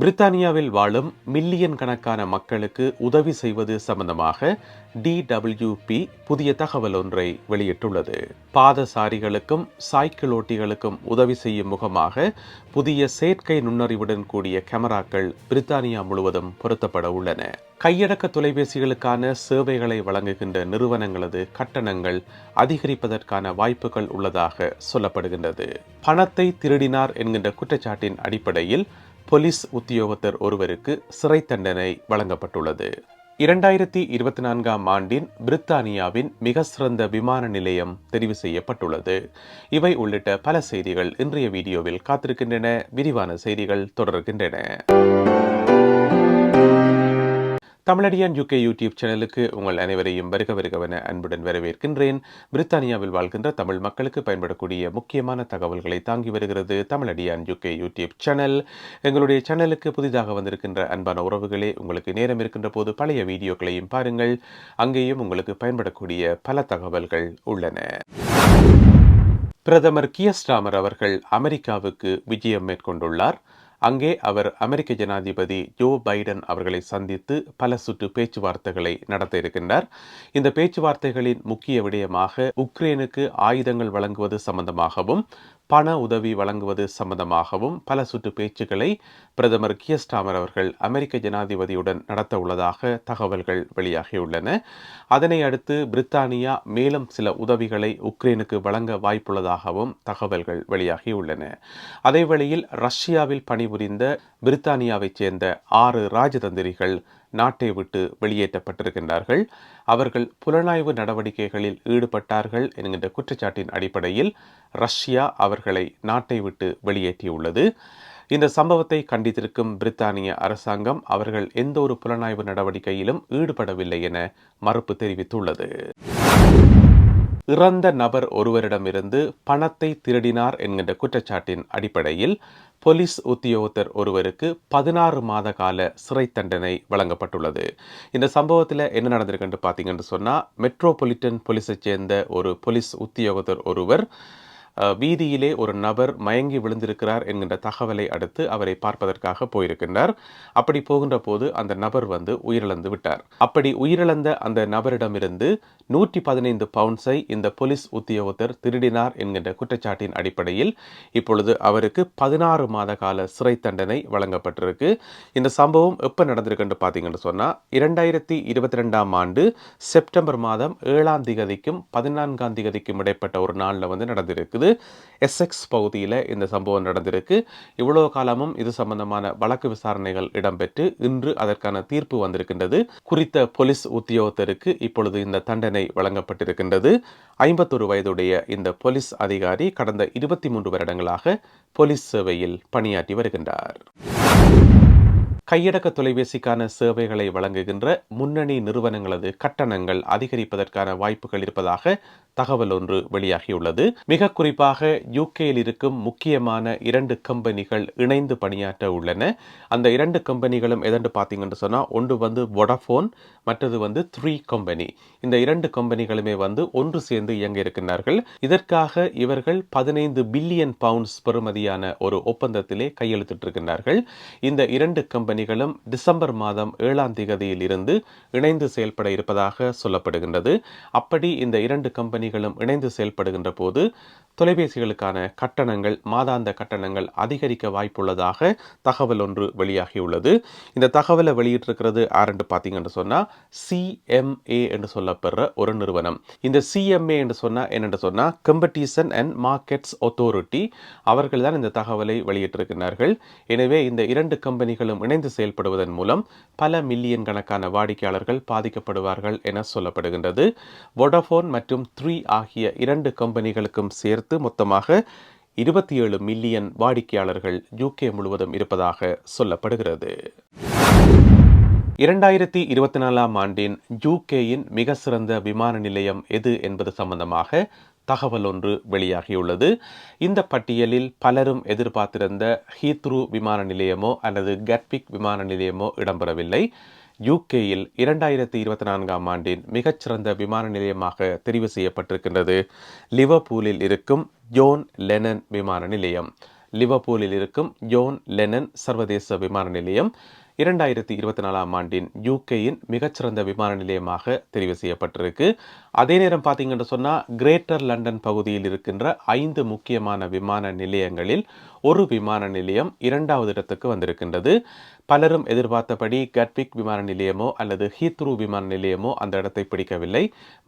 பிரித்தானியாவில் வாழும் மில்லியன் கணக்கான மக்களுக்கு உதவி செய்வது சம்பந்தமாக டிடபிள்யூபி புதிய தகவல் ஒன்றை வெளியிட்டுள்ளது. பாதசாரிகளுக்கும் சைக்கிள் ஓட்டிகளுக்கும் உதவி செய்யும் முகமாக புதிய செயற்கை நுண்ணறிவுடன் கூடிய கேமராக்கள் பிரித்தானியா முழுவதும் பொருத்தப்பட உள்ளன. கையடக்க தொலைபேசிகளுக்கான சேவைகளை வழங்குகின்ற நிறுவனங்களது கட்டணங்கள் அதிகரிப்பதற்கான வாய்ப்புகள் உள்ளதாக சொல்லப்படுகின்றது. பணத்தை திருடினார் என்கின்ற குற்றச்சாட்டின் அடிப்படையில் போலீஸ் உத்தியோகத்தர் ஒருவருக்கு சிறை தண்டனை வழங்கப்பட்டுள்ளது. இரண்டாயிரத்தி இருபத்தி நான்காம் ஆண்டின் பிரித்தானியாவின் மிக சிறந்த விமான நிலையம் தெரிவு செய்யப்பட்டுள்ளது. இவை உள்ளிட்ட பல செய்திகள் இன்றைய வீடியோவில் காத்திருக்கின்றன. விரிவான செய்திகள் தொடர்கின்றன. தமிழடியான் யூகே யூடியூப் சேனலுக்கு உங்கள் அனைவரையும் வருக வருகவென அன்புடன் வரவேற்கின்றேன். பிரித்தானியாவில் வாழ்கின்ற தமிழ் மக்களுக்கு பயன்படக்கூடிய முக்கியமான தகவல்களை தாங்கி வருகிறது தமிழடியான் யூகே யூடியூப் சேனல் எங்களுடைய சேனலுக்கு புதிதாக வந்திருக்கின்ற அன்பான உறவுகளே உங்களுக்கு நேரம் இருக்கின்ற போது பழைய வீடியோக்களையும் பாருங்கள். அங்கேயும் உங்களுக்கு பயன்படக்கூடிய பல தகவல்கள் உள்ளன. பிரதமர் கியஸ்டாமர் அவர்கள் அமெரிக்காவுக்கு விஜயம் மேற்கொண்டுள்ளார். அங்கே அவர் அமெரிக்க ஜனாதிபதி ஜோ பைடன் அவர்களை சந்தித்து பல சுற்று பேச்சுவார்த்தைகளை நடத்த இருக்கின்றார். இந்த பேச்சுவார்த்தைகளின் முக்கிய விடயமாக உக்ரைனுக்கு ஆயுதங்கள் வழங்குவது சம்பந்தமாகவும் பண உதவி வழங்குவது சம்பந்தமாகவும் பல சுற்று பேச்சுக்களை பிரதமர் கியஸ்டாமர் அவர்கள் அமெரிக்க ஜனாதிபதியுடன் நடத்த உள்ளதாக தகவல்கள் வெளியாகியுள்ளன. அதனை அடுத்து பிரித்தானியா மேலும் சில உதவிகளை உக்ரைனுக்கு வழங்க வாய்ப்புள்ளதாகவும் தகவல்கள் வெளியாகியுள்ளன. அதே வழியில் ரஷ்யாவில் புரிந்த பிரித்தானியாவைச் சேர்ந்த ஆறு ராஜதந்திரிகள் நாட்டை விட்டு வெளியேற்றப்பட்டிருக்கின்றார்கள். அவர்கள் புலனாய்வு நடவடிக்கைகளில் ஈடுபட்டார்கள் என்கின்ற குற்றச்சாட்டின் அடிப்படையில் ரஷ்யா அவர்களை நாட்டை விட்டு வெளியேற்றியுள்ளது. இந்த சம்பவத்தை கண்டித்திருக்கும் பிரித்தானிய அரசாங்கம் அவர்கள் எந்த ஒரு புலனாய்வு நடவடிக்கையிலும் ஈடுபடவில்லை என மறுப்பு தெரிவித்துள்ளது. இறந்த நபர் ஒருவரிடமிருந்து பணத்தை திருடினார் என்கின்ற குற்றச்சாட்டின் அடிப்படையில் போலீஸ் உத்தியோகத்தர் ஒருவருக்கு பதினாறு மாத கால சிறை தண்டனை வழங்கப்பட்டுள்ளது. இந்த சம்பவத்தில் என்ன நடந்திருக்குன்னு பார்த்தீங்கன்னு சொன்னால் மெட்ரோபொலிட்டன் போலீஸை சேர்ந்த ஒரு போலீஸ் உத்தியோகத்தர் ஒருவர் வீதியிலே ஒரு நபர் மயங்கி விழுந்திருக்கிறார் என்கின்ற தகவலை அடுத்து அவரை பார்ப்பதற்காக போயிருக்கின்றார். அப்படி போகின்ற போது அந்த நபர் வந்து உயிரிழந்து விட்டார். அப்படி உயிரிழந்த அந்த நபரிடமிருந்து நூற்றி பதினைந்து பவுண்ட்ஸை இந்த போலீஸ் உத்தியோகத்தர் திருடினார் என்கின்ற குற்றச்சாட்டின் அடிப்படையில் இப்பொழுது அவருக்கு பதினாறு மாத கால சிறை தண்டனை வழங்கப்பட்டிருக்கு. இந்த சம்பவம் எப்போ நடந்திருக்குன்னு பார்த்தீங்கன்னு சொன்னால் இரண்டாயிரத்தி இருபத்தி ரெண்டாம் ஆண்டு செப்டம்பர் மாதம் ஏழாம் திகதிக்கும் பதினான்காம் திகதிக்கும் இடைப்பட்ட ஒரு நாளில் வந்து நடந்திருக்குது. எஸ்எக்ஸ் பகுதியில் இந்த சம்பவம் நடந்திருக்கு. இவ்வளோ காலமும் இது சம்பந்தமான வழக்கு விசாரணைகள் இடம்பெற்று இன்று அதற்கான தீர்ப்பு வந்திருக்கின்றது. குறித்த போலீஸ் உத்தியோகத்தருக்கு இப்பொழுது இந்த தண்டனை வழங்கப்பட்டிருக்கின்றது. ஐம்பத்தொரு வயதுடைய இந்த போலீஸ் அதிகாரி கடந்த இருபத்தி மூன்று வருடங்களாக போலீஸ் சேவையில் பணியாற்றி வருகின்றார். கையடக்க தொலைபேசிக்கான சேவைகளை வழங்குகின்ற முன்னணி நிறுவனங்களது கட்டணங்கள் அதிகரிப்பதற்கான வாய்ப்புகள் இருப்பதாக தகவல் ஒன்று வெளியாகியுள்ளது. மிக குறிப்பாக யூகேயில் இருக்கும் முக்கியமான இரண்டு கம்பெனிகள் இணைந்து பணியாற்ற உள்ளன. அந்த இரண்டு கம்பெனிகளும் எதென்று பார்த்தீங்கன்னு சொன்னால் ஒன்று வந்து வொடஃபோன் மற்றது வந்து த்ரீ கம்பெனி இந்த இரண்டு கம்பெனிகளுமே வந்து ஒன்று சேர்ந்து இயங்க இருக்கின்றார்கள். இதற்காக இவர்கள் பதினைந்து பில்லியன் பவுண்ட்ஸ் பெறுமதியான ஒரு ஒப்பந்தத்திலே கையெழுத்திட்டிருக்கின்றார்கள். இந்த இரண்டு கம்பெனி கம்பெனிகளும் டிசம்பர் மாதம் ஏழாம் திகதியில் இருந்து இணைந்து செயல்பட இருப்பதாக சொல்லப்படுகின்றது. அப்படி இந்த இரண்டு கம்பெனிகளும் இணைந்து செயல்படுகின்ற போது தொலைபேசிகளுக்கான கட்டணங்கள் மாதாந்த கட்டணங்கள் அதிகரிக்க வாய்ப்புள்ளதாக தகவல் ஒன்று வெளியாகியுள்ளது. இந்த தகவலை வெளியிட்டிருக்கிறது ஆரண்டு பார்த்தீங்கன்னு சொன்னால் சிஎம்ஏ என்று சொல்லப்படுற ஒரு நிறுவனம். இந்த சிஎம்ஏ என்று சொன்னால் என்னென்று சொன்னால் கம்படிஷன் அண்ட் மார்க்கெட்ஸ் ஒத்தாரிட்டி அவர்கள் தான் இந்த தகவலை வெளியிட்டிருக்கிறார்கள் எனவே இந்த இரண்டு கம்பெனிகளும் இணைந்து இணைந்து செயல்படுவதன் மூலம் பல மில்லியன் கணக்கான வாடிக்கையாளர்கள் பாதிக்கப்படுவார்கள் என சொல்லப்படுகின்றது. வோடஃபோன் மற்றும் த்ரீ ஆகிய இரண்டு கம்பெனிகளுக்கும் சேர்த்து மொத்தமாக இருபத்தி ஏழு மில்லியன் வாடிக்கையாளர்கள் யூகே முழுவதும் இருப்பதாக சொல்லப்படுகிறது. இரண்டாயிரத்தி இருபத்தி நாலாம் ஆண்டின் யூகேயின் மிக சிறந்த விமான நிலையம் எது என்பது சம்பந்தமாக தகவல் ஒன்று வெளியாகியுள்ளது. இந்த பட்டியலில் பலரும் எதிர்பார்த்திருந்த ஹீத்ரூ விமான நிலையமோ அல்லது கட்பிக் விமான நிலையமோ இடம்பெறவில்லை. யூகேயில் இரண்டாயிரத்தி இருபத்தி நான்காம் ஆண்டின் மிகச்சிறந்த விமான நிலையமாக தெரிவு செய்யப்பட்டிருக்கின்றது. லிவர்பூலில் இருக்கும் ஜோன் லெனன் விமான நிலையம். லிவர்பூலில் இருக்கும் ஜோன் லெனன் சர்வதேச விமான நிலையம். இரண்டாயிரத்தி இருபத்தி நாலாம் ஆண்டின் யூகேயின் மிகச்சிறந்த விமான நிலையமாக தெரிவு செய்யப்பட்டிருக்கு. அதே நேரம் பார்த்தீங்கன்னு சொன்னால் கிரேட்டர் லண்டன் பகுதியில் இருக்கின்ற ஐந்து முக்கியமான விமான நிலையங்களில் ஒரு விமான நிலையம் இரண்டாவது இடத்துக்கு வந்திருக்கின்றது. பலரும் எதிர்பார்த்தபடி கட்விக் விமான நிலையமோ அல்லது ஹீத்ரூ விமான நிலையமோ அந்த இடத்தை பிடிக்கவில்லை.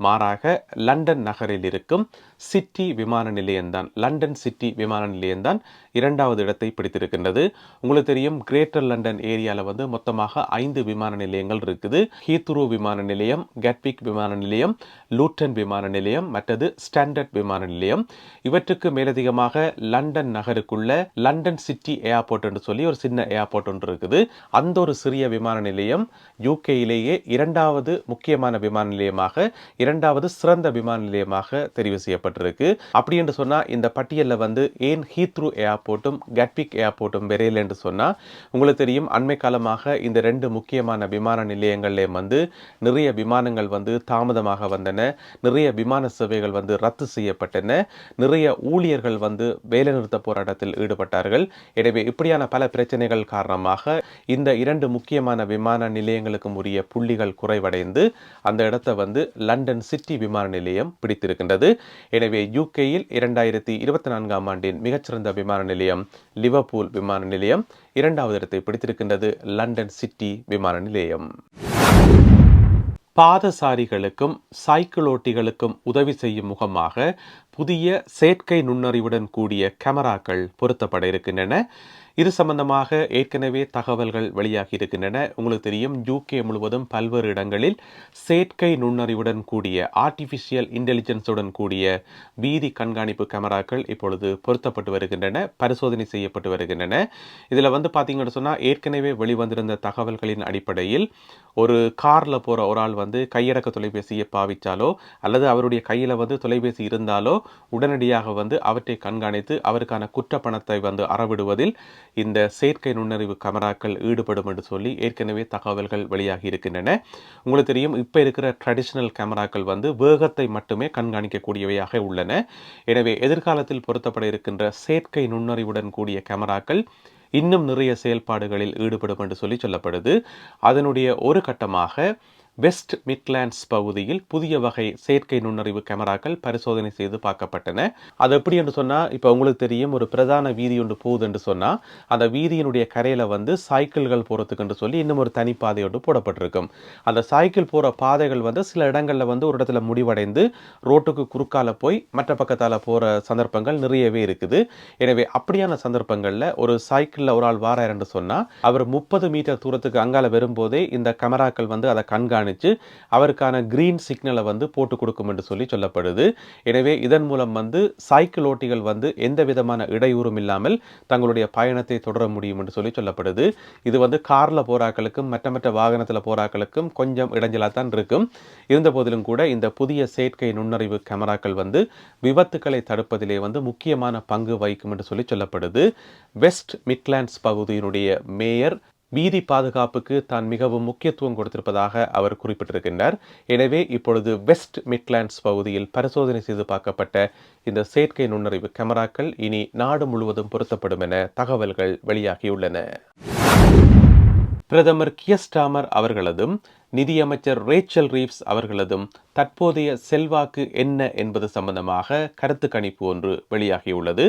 மாறாக லண்டன் நகரில் இருக்கும் சிட்டி விமான நிலையம்தான் லண்டன் சிட்டி விமான நிலையம்தான் இரண்டாவது இடத்தை பிடித்திருக்கின்றது. உங்களுக்கு தெரியும் கிரேட்டர் லண்டன் ஏரியாவில் வந்து மொத்தமாக ஐந்து விமான நிலையங்கள் இருக்குது. ஹீத்ரூ விமான நிலையம் கட்விக் விமான நிலையம் லூட்டன் விமான நிலையம் மற்றது ஸ்டாண்டர்ட் விமான நிலையம். இவற்றுக்கு மேலதிகமாக லண்டன் நகருக்குள்ள லண்டன் சிட்டி ஏர்போர்ட் என்று சொல்லி ஒரு சின்ன ஏர்போர்ட் ஒன்று இருக்குது. அந்த ஒரு சிறிய விமான நிலையம் யூகேயிலேயே இரண்டாவது முக்கியமான விமான நிலையமாக இரண்டாவது சிறந்த விமான நிலையமாக தெரிவு செய்யப்பட்டிருக்கு. அப்படி என்று சொன்னால் இந்த பட்டியலில் வந்து ஏன் ஹீத்ரூ ஏர்போர்ட்டும் கட்பிக் ஏர்போர்ட்டும் விரையில் என்று சொன்னால் உங்களுக்கு தெரியும் அண்மை காலமாக இந்த ரெண்டு முக்கியமான விமான நிலையங்கள்லேயும் வந்து நிறைய விமானங்கள் வந்து தாமதமாக வந்தன நிறைய விமான சேவைகள் வந்து ரத்து செய்யப்பட்டன நிறைய ஊழியர்கள் வந்து வேலைநிறுத்த போராட்டத்தில் ஈடுபட்டார்கள். எனவே இப்படியான பல பிரச்சனைகள் காரணமாக இந்த இரண்டு முக்கியமான விமான நிலையங்களுக்கும் உரிய புள்ளிகள் குறைவடைந்து அந்த இடத்தை வந்து லண்டன் சிட்டி விமான நிலையம் பிடித்திருக்கின்றது. எனவே யூகேயில் இரண்டாயிரத்தி இருபத்தி நான்காம் ஆண்டின் மிகச்சிறந்த விமான நிலையம் லிவர்பூல் விமான நிலையம் இரண்டாவது இடத்தை பிடித்திருக்கின்றது லண்டன் சிட்டி விமான நிலையம். பாதசாரிகளுக்கும் சைக்கிளோட்டிகளுக்கும் உதவி செய்யும் முகமாக புதிய செயற்கை நுண்ணறிவுடன் கூடிய கேமராக்கள் பொருத்தப்பட இருக்கின்றன. இது சம்பந்தமாக ஏற்கனவே தகவல்கள் வெளியாகி இருக்கின்றன. உங்களுக்கு தெரியும் யூகே முழுவதும் பல்வேறு இடங்களில் செயற்கை நுண்ணறிவுடன் கூடிய ஆர்டிஃபிஷியல் இன்டெலிஜென்ஸுடன் கூடிய வீதி கண்காணிப்பு கேமராக்கள் இப்பொழுது பொருத்தப்பட்டு வருகின்றன பரிசோதனை செய்யப்பட்டு வருகின்றன. இதில் வந்து பார்த்தீங்கன்னு சொன்னால் ஏற்கனவே வெளிவந்திருந்த தகவல்களின் அடிப்படையில் ஒரு காரில் போகிற ஒரு ஆள் வந்து கையடக்க தொலைபேசியை பாவித்தாலோ அல்லது அவருடைய கையில் வந்து தொலைபேசி இருந்தாலோ உடனடியாக வந்து அவற்றை கண்காணித்து அவருக்கான குற்ற பணத்தை வந்து அறவிடுவதில் இந்த செயற்கை நுண்ணறிவு கேமராக்கள் ஈடுபடும் என்று சொல்லி ஏற்கனவே தகவல்கள் வெளியாகி இருக்கின்றன. உங்களுக்கு தெரியும் இப்போ இருக்கிற ட்ரெடிஷ்னல் கேமராக்கள் வந்து வேகத்தை மட்டுமே கண்காணிக்கக்கூடியவையாக உள்ளன. எனவே எதிர்காலத்தில் பொருத்தப்பட இருக்கின்ற செயற்கை நுண்ணறிவுடன் கூடிய கேமராக்கள் இன்னும் நிறைய செயல்பாடுகளில் ஈடுபடும் என்று சொல்லி சொல்லப்படுது. அதனுடைய ஒரு கட்டமாக வெஸ்ட் மிட்லாண்ட்ஸ் பகுதியில் புதிய வகை செயற்கை நுண்ணறிவு கேமராக்கள் பரிசோதனை செய்து பார்க்கப்பட்டன. அது எப்படி என்று சொன்னால் இப்போ உங்களுக்கு தெரியும் ஒரு பிரதான வீதி ஒன்று போகுது என்று சொன்னால் அந்த வீதியினுடைய கரையில் வந்து சைக்கிள்கள் போகிறதுக்கு என்று சொல்லி இன்னும் ஒரு தனிப்பாதை ஒன்று போடப்பட்டிருக்கும். அந்த சைக்கிள் போகிற பாதைகள் வந்து சில இடங்களில் வந்து ஒரு இடத்துல முடிவடைந்து ரோட்டுக்கு குறுக்கால போய் மற்ற பக்கத்தால் போகிற சந்தர்ப்பங்கள் நிறையவே இருக்குது. எனவே அப்படியான சந்தர்ப்பங்களில் ஒரு சைக்கிளில் ஒரு ஆள் வாரார் என்று சொன்னால் அவர் முப்பது மீட்டர் தூரத்துக்கு அங்கால வரும்போதே இந்த கேமராக்கள் வந்து அதை கண்காணி கண்காணித்து அவருக்கான கிரீன் சிக்னலை வந்து போட்டு கொடுக்கும் என்று சொல்லி சொல்லப்படுது. எனவே இதன் மூலம் வந்து சைக்கிள் ஓட்டிகள் வந்து எந்த விதமான இடையூறும் இல்லாமல் தங்களுடைய பயணத்தை தொடர முடியும் என்று சொல்லி சொல்லப்படுது. இது வந்து காரில் போராக்களுக்கும் மற்ற மற்ற வாகனத்தில் போராக்களுக்கும் கொஞ்சம் இடைஞ்சலாக தான் இருக்கும். இருந்த போதிலும் கூட இந்த புதிய செயற்கை நுண்ணறிவு கேமராக்கள் வந்து விபத்துக்களை தடுப்பதிலே வந்து முக்கியமான பங்கு வகிக்கும் என்று சொல்லி சொல்லப்படுது. வெஸ்ட் மிட்லாண்ட்ஸ் பகுதியினுடைய மேயர் வீதி பாதுகாப்புக்கு தான் மிகவும் முக்கியத்துவம் கொடுத்திருப்பதாக அவர் குறிப்பிட்டிருக்கின்றார். எனவே இப்பொழுது வெஸ்ட் மிட்லாண்ட்ஸ் பகுதியில் பரிசோதனை செய்து பார்க்கப்பட்ட இந்த செயற்கை நுண்ணறிவு கேமராக்கள் இனி நாடு முழுவதும் பொருத்தப்படும் என தகவல்கள் வெளியாகியுள்ளன. பிரதமர் கியஸ்டாமர் அவர்களதும் நிதியமைச்சர் ரேச்சல் ரீவ்ஸ் அவர்களதும் தற்போதைய செல்வாக்கு என்ன என்பது சம்பந்தமாக கருத்து கணிப்பு ஒன்று வெளியாகியுள்ளது.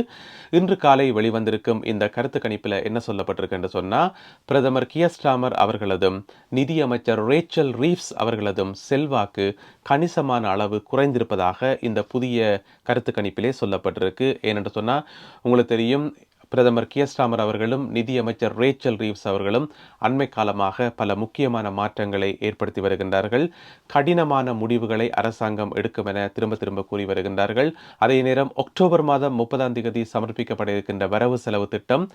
இன்று காலை வெளிவந்திருக்கும் இந்த கருத்து கணிப்பில் என்ன சொல்லப்பட்டிருக்கு என்று சொன்னால் பிரதமர் கியஸ்டாமர் அவர்களதும் நிதியமைச்சர் ரேச்சல் ரீவ்ஸ் அவர்களதும் செல்வாக்கு கணிசமான அளவு குறைந்திருப்பதாக இந்த புதிய கருத்து கணிப்பிலே சொல்லப்பட்டிருக்கு. ஏனென்று சொன்னால் உங்களுக்கு தெரியும் பிரதமர் கியஸ்டாமர் அவர்களும் நிதியமைச்சர் ரேச்சல் ரீவ்ஸ் அவர்களும் அண்மை காலமாக பல முக்கியமான மாற்றங்களை ஏற்படுத்தி வருகின்றார்கள். கடினமான முடிவுகளை அரசாங்கம் எடுக்கும் என திரும்ப திரும்ப கூறி வருகின்றார்கள். அதே நேரம் அக்டோபர் மாதம் முப்பதாம் தேதி சமர்ப்பிக்கப்பட இருக்கின்ற வரவு செலவு திட்டம்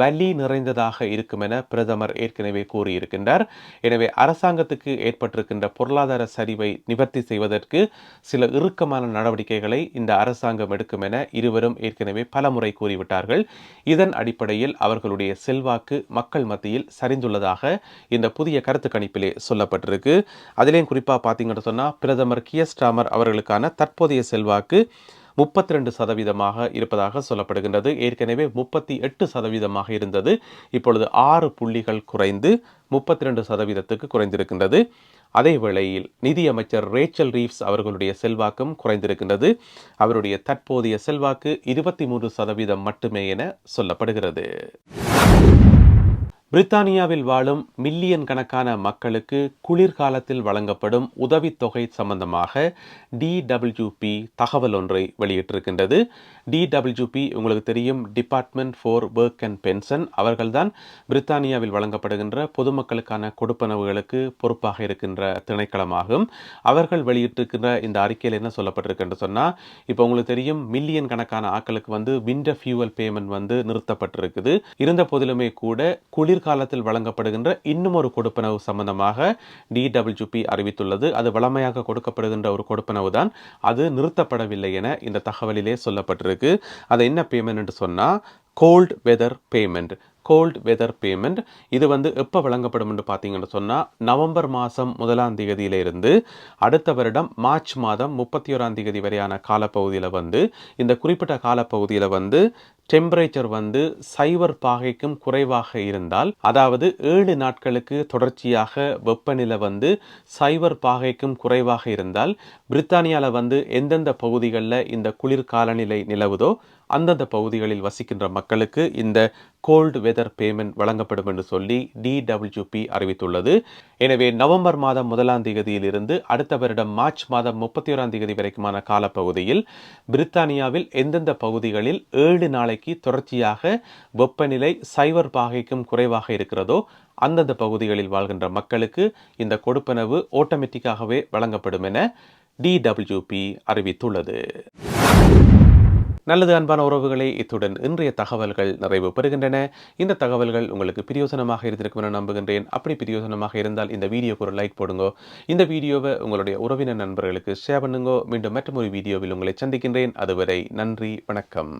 வலி நிறைந்ததாக இருக்கும் என பிரதமர் ஏற்கனவே கூறியிருக்கின்றார். எனவே அரசாங்கத்துக்கு ஏற்பட்டிருக்கின்ற பொருளாதார சரிவை நிவர்த்தி செய்வதற்கு சில இறுக்கமான நடவடிக்கைகளை இந்த அரசாங்கம் எடுக்கும் என இருவரும் ஏற்கனவே பலமுறை கூறிவிட்டார்கள். இதன் அடிப்படையில் அவர்களுடைய செல்வாக்கு மக்கள் மத்தியில் சரிந்துள்ளதாக இந்த புதிய கருத்து கணிப்பிலே சொல்லப்பட்டிருக்கு. அதிலேயும் குறிப்பாக பார்த்தீங்கன்னு சொன்னால் பிரதமர் கியஸ்டாமர் அவர்களுக்கான தற்போதைய செல்வாக்கு முப்பத்தி ரெண்டு சதவீதமாக இருப்பதாக சொல்லப்படுகின்றது. ஏற்கனவே முப்பத்தி எட்டு சதவீதமாக இருந்தது. இப்பொழுது ஆறு புள்ளிகள் குறைந்து முப்பத்தி ரெண்டு சதவீதத்துக்கு குறைந்திருக்கின்றது. அதே வேளையில் நிதியமைச்சர் ரேச்சல் ரீவ்ஸ் அவர்களுடைய செல்வாக்கும் குறைந்திருக்கின்றது. அவருடைய தற்போதைய செல்வாக்கு இருபத்தி மூன்று சதவீதம் மட்டுமே என சொல்லப்படுகிறது. பிரித்தானியாவில் வாழும் மில்லியன் கணக்கான மக்களுக்கு குளிர்காலத்தில் வழங்கப்படும் உதவித்தொகை சம்பந்தமாக டிடபிள்யூபி தகவல் ஒன்றை வெளியிட்டிருக்கின்றது. டிடபிள்யூபி உங்களுக்கு தெரியும் department for work and pension அவர்கள்தான் பிரித்தானியாவில் வழங்கப்படுகின்ற பொதுமக்களுக்கான கொடுப்பனவுகளுக்கு பொறுப்பாக இருக்கின்ற திணைக்களமாகும். அவர்கள் வெளியிட்டிருக்கின்ற இந்த அறிக்கையில் என்ன சொல்லப்பட்டிருக்குன்று சொன்னால் இப்போ உங்களுக்கு தெரியும் மில்லியன் கணக்கான ஆக்களுக்கு வந்து விண்டர் ஃபியூவல் பேமெண்ட் வந்து நிறுத்தப்பட்டிருக்குது. இருந்த போதிலுமே கூட குளிர்காலத்தில் வழங்கப்படுகின்ற இன்னும் ஒரு கொடுப்பனவு சம்பந்தமாக டிடபிள்யூபி அறிவித்துள்ளது. அது வளமையாக கொடுக்கப்படுகின்ற ஒரு கொடுப்பனவு தான் அது நிறுத்தப்படவில்லை என இந்த தகவலிலே சொல்லப்பட்டிருக்கு. அது என்ன பேமெண்ட் என்று சொன்னால் cold weather payment cold weather payment இது வந்து எப்போ வழங்கப்படும் என்று பார்த்தீங்கன்னு சொன்னால் நவம்பர் மாதம் முதலாம் தேதியிலிருந்து அடுத்த வருடம் மார்ச் மாதம் முப்பத்தி ஓராம் தேதி வரையான காலப்பகுதியில் வந்து இந்த குறிப்பிட்ட காலப்பகுதியில் வந்து டெம்பரேச்சர் வந்து சைவர் பாகைக்கும் குறைவாக இருந்தால் அதாவது ஏழு நாட்களுக்கு தொடர்ச்சியாக வெப்பநிலை வந்து சைவர் பாகைக்கும் குறைவாக இருந்தால் பிரித்தானியாவில் வந்து எந்தெந்த பகுதிகளில் இந்த குளிர் காலநிலை நிலவுதோ அந்தந்த பகுதிகளில் வசிக்கின்ற மக்களுக்கு இந்த கோல்டு வெதர் பேமெண்ட் வழங்கப்படும் என்று சொல்லி டிடபிள்யூபி அறிவித்துள்ளது. எனவே நவம்பர் மாதம் முதலாம் தேதியிலிருந்து அடுத்த வருடம் மார்ச் மாதம் முப்பத்தி ஓராம் தேதி வரைக்குமான காலப்பகுதியில் பிரித்தானியாவில் எந்தெந்த பகுதிகளில் ஏழு நாளைக்கு தொடர்ச்சியாக வெப்பநிலை சைவர் பாகைக்கும் குறைவாக இருக்கிறதோ அந்தந்த பகுதிகளில் வாழ்கின்ற மக்களுக்கு இந்த கொடுப்பனவு ஆட்டோமேட்டிக்காகவே வழங்கப்படும் என டிடபிள்யூபி அறிவித்துள்ளது. நல்லது அன்பான உறவுகளே இத்துடன் இன்றைய தகவல்கள் நிறைவு பெறுகின்றன. இந்த தகவல்கள் உங்களுக்கு பிரியோசனமாக இருந்திருக்கும் என நம்புகின்றேன். அப்படி பிரியோசனமாக இருந்தால் இந்த வீடியோக்கு ஒரு லைக் போடுங்க. இந்த வீடியோவை உங்களுடைய உறவினர் நண்பர்களுக்கு ஷேர் பண்ணுங்க. மீண்டும் மற்றொரு வீடியோவில் உங்களை சந்திக்கின்றேன். அதுவரை நன்றி வணக்கம்.